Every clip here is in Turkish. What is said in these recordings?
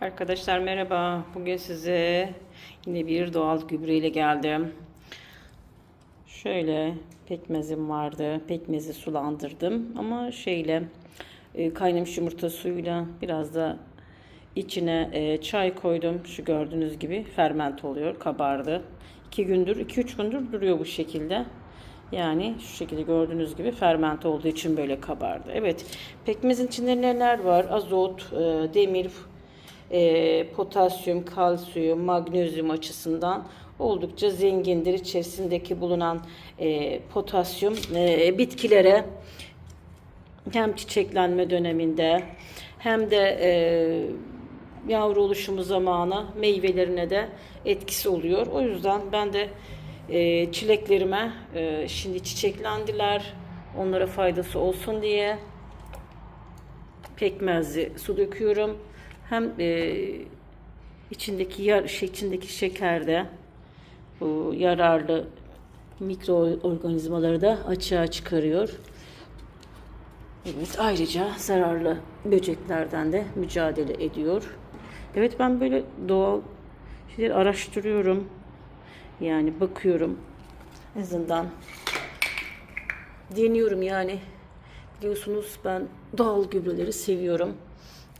Arkadaşlar merhaba. Bugün size yine bir doğal gübre ile geldim. Şöyle pekmezim vardı. Pekmezi sulandırdım ama şeyle e, kaynamış yumurta suyuyla biraz da içine e, çay koydum. Şu gördüğünüz gibi ferment oluyor. Kabardı. 2 gündür, 2-3 gündür duruyor bu şekilde. Yani şu şekilde gördüğünüz gibi ferment olduğu için böyle kabardı. Evet, pekmezin içinde neler var? Azot, e, demir, e, potasyum, kalsiyum, magnezyum açısından oldukça zengindir. İçerisindeki bulunan e, potasyum e, bitkilere hem çiçeklenme döneminde hem de e, yavru oluşumu zamanı meyvelerine de etkisi oluyor. O yüzden ben de e, çileklerime e, şimdi çiçeklendiler. Onlara faydası olsun diye pekmezli su döküyorum. Hem e, içindeki yar, şey, içindeki şekerde bu yararlı mikroorganizmaları da açığa çıkarıyor. Evet, ayrıca zararlı böceklerden de mücadele ediyor. Evet ben böyle doğal şeyleri araştırıyorum. Yani bakıyorum. En azından deniyorum yani. Biliyorsunuz ben doğal gübreleri seviyorum.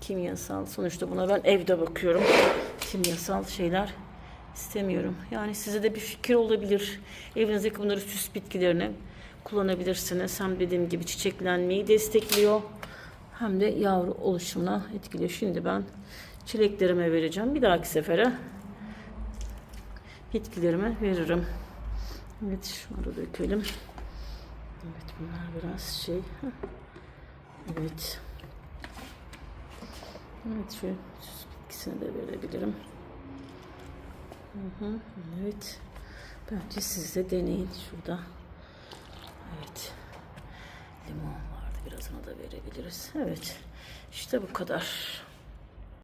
Kimyasal sonuçta buna ben evde bakıyorum. Kimyasal şeyler istemiyorum. Yani size de bir fikir olabilir. Evinizdeki bunları süs bitkilerini kullanabilirsiniz. Hem dediğim gibi çiçeklenmeyi destekliyor. Hem de yavru oluşumuna etkiliyor. Şimdi ben çileklerime vereceğim. Bir dahaki sefere bitkilerime veririm. Evet şunları dökelim. Evet bunlar biraz şey. Evet. Evet şu süs bitkisini de verebilirim. Hı hı, evet. Bence siz de deneyin şurada. Evet. Limon vardı. Biraz da verebiliriz. Evet. İşte bu kadar.